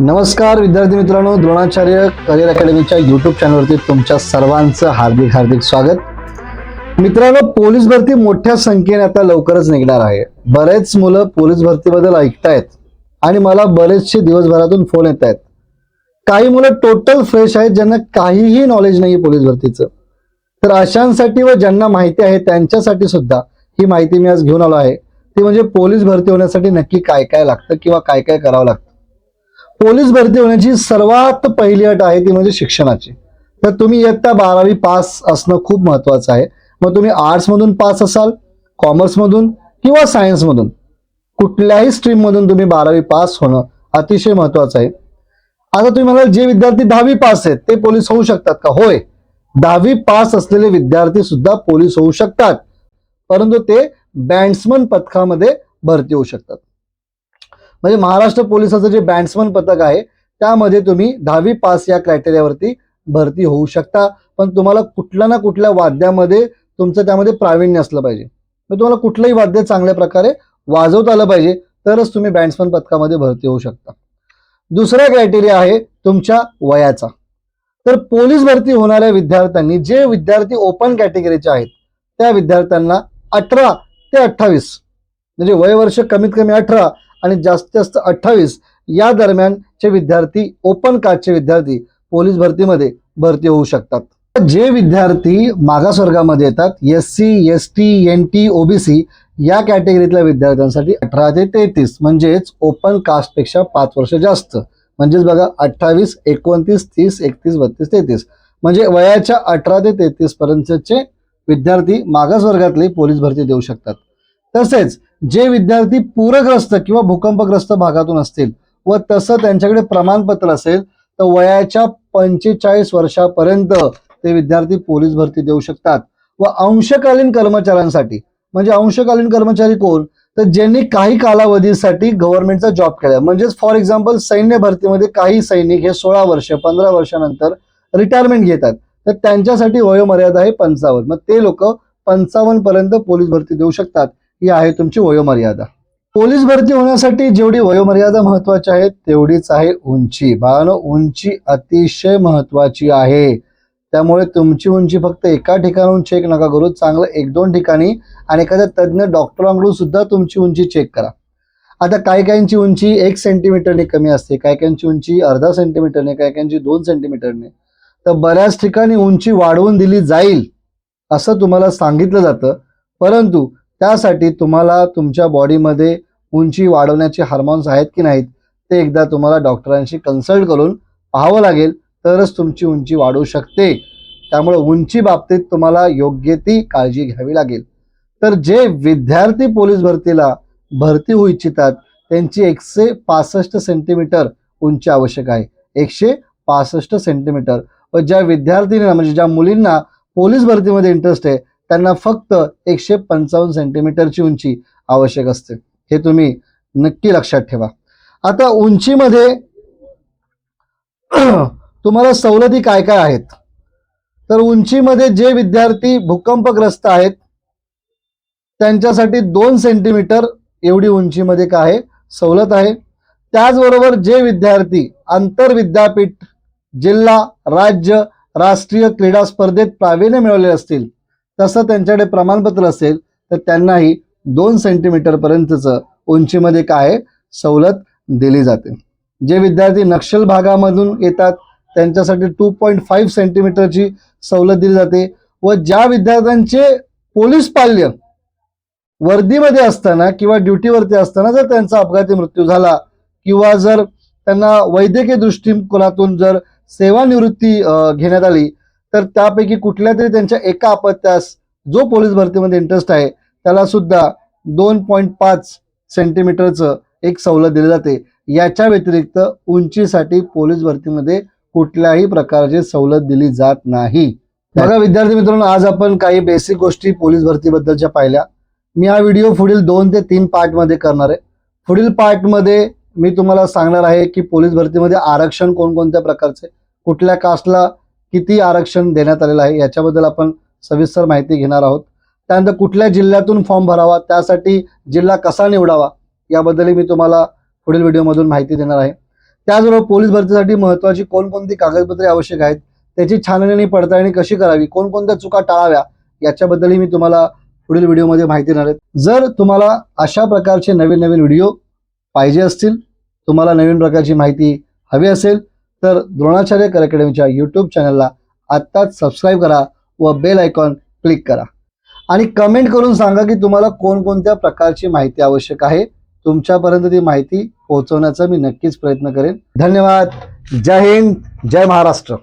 नमस्कार विद्यार्थी मित्रांनो. द्रोणाचार्य करिअर अकॅडमीच्या युट्यूब चॅनलवरती तुमच्या सर्वांचं हार्दिक हार्दिक स्वागत. मित्रांनो पोलीस भरती मोठ्या संख्येने आता लवकरच निघणार आहे. बरेच मुलं पोलीस भरतीबद्दल ऐकतायत आणि मला बरेचसे दिवसभरातून फोन येत आहेत काही मुलं टोटल फ्रेश आहेत ज्यांना काहीही नॉलेज नाही पोलीस भरतीचं. तर अशांसाठी व ज्यांना माहिती आहे त्यांच्यासाठी सुद्धा ही माहिती मी आज घेऊन आलो आहे. ती म्हणजे पोलीस भरती होण्यासाठी नक्की काय काय लागतं किंवा काय काय करावं लागतं? पोलीस भरती होण्याची सर्वात पहिली अट आहे ती म्हणजे शिक्षणाची. तर तुम्ही इयत्ता बारावी पास असणं खूप महत्वाचं आहे. मग तुम्ही आर्ट्समधून पास असाल कॉमर्समधून किंवा सायन्समधून कुठल्याही स्ट्रीममधून तुम्ही बारावी पास होणं अतिशय महत्वाचं आहे. आता तुम्ही म्हणाल जे विद्यार्थी दहावी पास आहेत ते पोलीस होऊ शकतात का? होय. दहावी पास असलेले विद्यार्थी सुद्धा पोलीस होऊ शकतात. परंतु ते बँड्समन पथकामध्ये भरती होऊ शकतात. म्हणजे महाराष्ट्र पोलिसाचं जे बँड्समन पथक आहे त्यामध्ये तुम्ही दहावी पास या क्रायटेरियावरती भरती होऊ शकता. पण तुम्हाला कुठल्या ना कुठल्या वाद्यामध्ये तुमचं त्यामध्ये प्रावीण्य असलं पाहिजे. मग तुम्हाला कुठलंही वाद्य चांगल्या प्रकारे वाजवता आलं पाहिजे तरच तुम्ही बँड्समन पथकामध्ये भरती होऊ शकता. दुसरा क्रायटेरिया आहे तुमच्या वयाचा. तर पोलीस भरती होणाऱ्या विद्यार्थ्यांनी जे विद्यार्थी ओपन कॅटेगरीचे आहेत त्या विद्यार्थ्यांना अठरा ते अठ्ठावीस म्हणजे वय वर्ष कमीत कमी अठरा आणि जास्तीत जास्त अठ्ठावीस या दरम्यानचे विद्यार्थी ओपन कास्टचे विद्यार्थी पोलीस भरतीमध्ये भरती होऊ शकतात. जे विद्यार्थी मागासवर्गामध्ये येतात S C S T N T OBC या कॅटेगरीतल्या विद्यार्थ्यांसाठी अठरा ते तेहतीस म्हणजेच ओपन कास्टपेक्षा पाच वर्ष जास्त. म्हणजेच बघा अठ्ठावीस एकोणतीस तीस एकतीस बत्तीस तेहतीस. म्हणजे वयाच्या अठरा ते तेहतीस पर्यंतचे विद्यार्थी मागासवर्गातले पोलीस भरती देऊ शकतात. तसेच जे विद्यार्थी पूरग्रस्त किंवा भूकंपग्रस्त भागातून असतील व तसं त्यांच्याकडे प्रमाणपत्र असेल तर वयाच्या पंचेचाळीस वर्षापर्यंत ते विद्यार्थी पोलीस भरती देऊ शकतात. व अंशकालीन कर्मचाऱ्यांसाठी म्हणजे अंशकालीन कर्मचारी कोण? तर ज्यांनी काही कालावधीसाठी गव्हर्नमेंटचा जॉब केला म्हणजेच फॉर एक्झाम्पल सैन्य भरतीमध्ये काही सैनिक हे सोळा वर्ष पंधरा वर्षानंतर रिटायरमेंट घेतात. तर त्यांच्यासाठी वयोमर्यादा आहे पंचावन्न. मग ते लोक पंचावन्न पर्यंत पोलीस भरती देऊ शकतात. ही आहे तुमची वयोमर्यादा. पोलीस भरती होण्यासाठी जेवढी वयोमर्यादा महत्वाची आहे तेवढीच आहे उंची. बाळानो उंची अतिशय महत्वाची आहे. त्यामुळे तुमची उंची फक्त एका ठिकाणून चेक नका करू. चांगलं एक दोन ठिकाणी आणि एखाद्या तज्ज्ञ डॉक्टरांकडून सुद्धा तुमची उंची चेक करा. आता काही काहींची उंची एक सेंटीमीटरने कमी असते काही काहींची उंची अर्धा सेंटीमीटरने काही काहींची दोन सेंटीमीटरने तर बऱ्याच ठिकाणी उंची वाढवून दिली जाईल असं तुम्हाला सांगितलं जातं. परंतु त्यासाठी तुम्हाला तुमच्या बॉडीमध्ये उंची वाढवण्याचे हार्मोन्स आहेत की नाहीत ते एकदा तुम्हाला डॉक्टरांशी कन्सल्ट करून पाहावं लागेल तरच तुमची उंची वाढू शकते. त्यामुळे उंची बाबतीत तुम्हाला योग्य ती काळजी घ्यावी लागेल. तर जे विद्यार्थी पोलीस भरतीला भरती होऊ इच्छितात त्यांची एकशे पासष्ट सेंटीमीटर उंची आवश्यक आहे. एकशे पासष्ट सेंटीमीटर. व ज्या विद्यार्थिनींना म्हणजे ज्या मुलींना पोलीस भरतीमध्ये इंटरेस्ट आहे त्यांना फक्त एकशे पंचावन्न सेंटीमीटरची उंची आवश्यक असते. हे तुम्ही नक्की लक्षात ठेवा. आता उंचीमध्ये तुम्हाला सवलती काय काय आहेत? तर उंचीमध्ये जे विद्यार्थी भूकंपग्रस्त आहेत त्यांच्यासाठी दोन सेंटीमीटर एवढी उंचीमध्ये काय आहे? सवलत आहे. त्याचबरोबर जे विद्यार्थी आंतरविद्यापीठ जिल्हा राज्य राष्ट्रीय क्रीडा स्पर्धेत प्रावीण्य मिळवले असतील तसं त्यांच्याकडे प्रमाणपत्र असेल तर त्यांनाही दोन सेंटीमीटरपर्यंतचं उंचीमध्ये काय सवलत दिली जाते. जे विद्यार्थी नक्षल भागामधून येतात त्यांच्यासाठी टू पॉईंट फाईव्ह सेंटीमीटरची सवलत दिली जाते व ज्या विद्यार्थ्यांचे पोलीस पाल्य वर्दीमध्ये असताना किंवा ड्युटीवरती असताना जर त्यांचा अपघाती मृत्यू झाला किंवा जर त्यांना वैद्यकीय दृष्टिकोनातून जर सेवानिवृत्ती घेण्यात आली तर त्यापैकी कुठल्या तरी त्यांच्या एका अपत्यास जो पोलीस भरतीमध्ये इंटरेस्ट आहे त्याला सुद्धा दोन पॉईंट पाच सेंटीमीटरचं एक सवलत दिली जाते. याच्या व्यतिरिक्त उंचीसाठी पोलीस भरतीमध्ये कुठल्याही प्रकारची सवलत दिली जात नाही. बघा विद्यार्थी मित्रांनो आज आपण काही बेसिक गोष्टी पोलीस भरतीबद्दलच्या पाहिल्या. मी हा व्हिडिओ पुढील दोन ते तीन पार्टमध्ये करणार आहे. पुढील पार्टमध्ये मी तुम्हाला सांगणार आहे की पोलीस भरतीमध्ये आरक्षण कोणकोणत्या प्रकारचे कुठल्या कास्टला किती आरक्षण देण्यात आलेलं आहे याच्याबद्दल आपण सविस्तर माहिती घेणार आहोत. त्यानंतर कुठल्या जिल्ह्यातून फॉर्म भरावा त्यासाठी जिल्हा कसा निवडावा याबद्दलही मी तुम्हाला पुढील व्हिडिओमधून माहिती देणार आहे. त्याचबरोबर पोलीस भरतीसाठी महत्वाची कोणकोणती कागदपत्रे आवश्यक आहेत त्याची छाननी आणि पडताळणी कशी करावी कोणकोणत्या चुका टाळाव्या याच्याबद्दलही मी तुम्हाला पुढील व्हिडिओमध्ये माहिती देणार आहे. जर तुम्हाला अशा प्रकारचे नवीन नवीन व्हिडिओ पाहिजे असतील तुम्हाला नवीन प्रकारची माहिती हवी असेल तर द्रोणाचार्य कर अकॅडमीच्या यूट्यूब चॅनलला आत्ताच सबस्क्राईब करा. व बेल आयकॉन क्लिक करा. आणि कमेंट करून सांगा की तुम्हाला कोणकोणत्या प्रकारची माहिती आवश्यक आहे. तुमच्यापर्यंत ती माहिती पोहोचवण्याचा मी नक्कीच प्रयत्न करेन. धन्यवाद. जय हिंद. जय महाराष्ट्र.